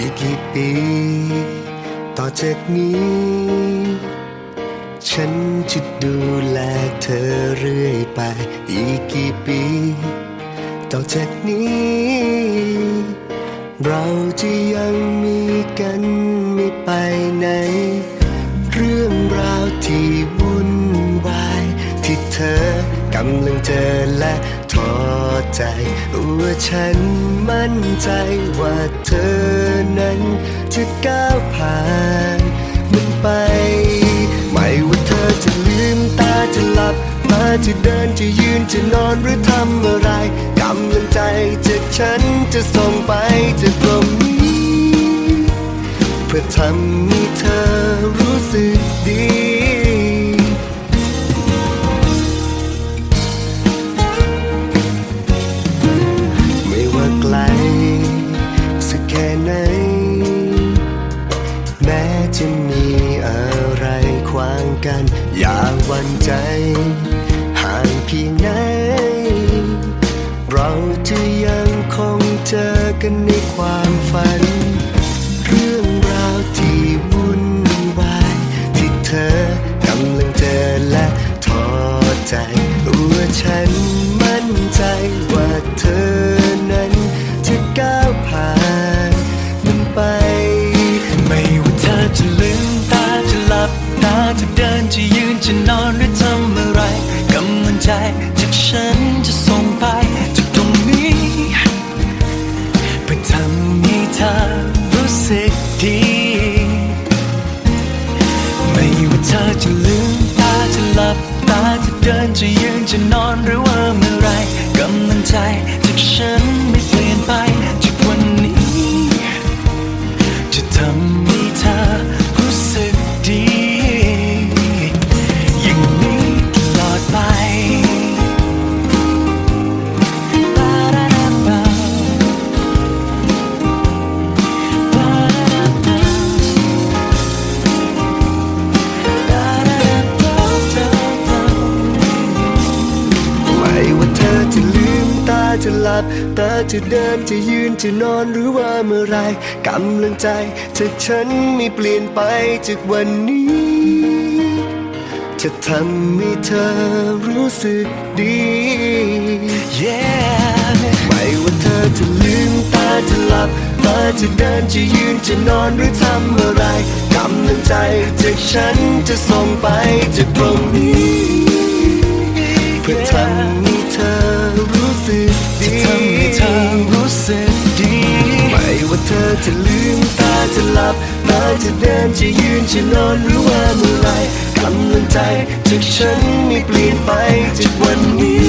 อีกกี่ปี ต่อจากนี้ ฉันจะดูแลเธอเรื่อยไป อีกกี่ปี ต่อจากนี้ เราจะยังมีกันไม่ไปไหน เรื่องราวที่วุ่นวาย ที่เธอกำลังเจอและท้อใจ ว่าฉันมั่นใจว่าเธอนั้นจะก้าวผ่านมันไป ไม่ว่าเธอจะลืมตาจะหลับตาจะเดินจะยืนจะนอนหรือทำอะไรกำลังใจจากฉันจะส่งไปจากตรงนี้ เพื่อทำให้เธอรู้สึกดี กัน อย่าหวั่นใจห่างเพียงไหน เราจะยังคงเจอกันในความฝัน เรื่องราวที่วุ่นวายที่เธอกำลังเจอและท้อใจว่าฉันมั่นใจว่าเธอ จะยืนจะนอนหรือทำอะไรกำลังใจจากฉันจะส่งไปจากตรงนี้เพื่อทำให้เธอรู้สึกดี ไม่ว่าเธอจะลืมตาจะหลับตาจะเดินจะยืนจะนอนหรือว่าเมื่อไรกำลังใจ ตาจะหลับตาจะเดินจะยืนจะนอนหรือว่าเมื่อไรกำลังใจจากฉันไม่เปลี่ยนไปจากวันนี้ จะทำให้เธอรู้สึกดี Yeah ไม่ว่าเธอจะลืมตาจะหลับตาจะเดินจะยืนจะนอนหรือทำอะไรกำลังใจจากฉันจะส่งไปจากตรงนี้ เพื่อทำให้เธอรู้สึก จะลืมตาจะหลับตาจะเดินจะยืนจะนอนหรือว่าเมื่อไรกำลังใจจากฉันไม่เปลี่ยนไปจากวันนี้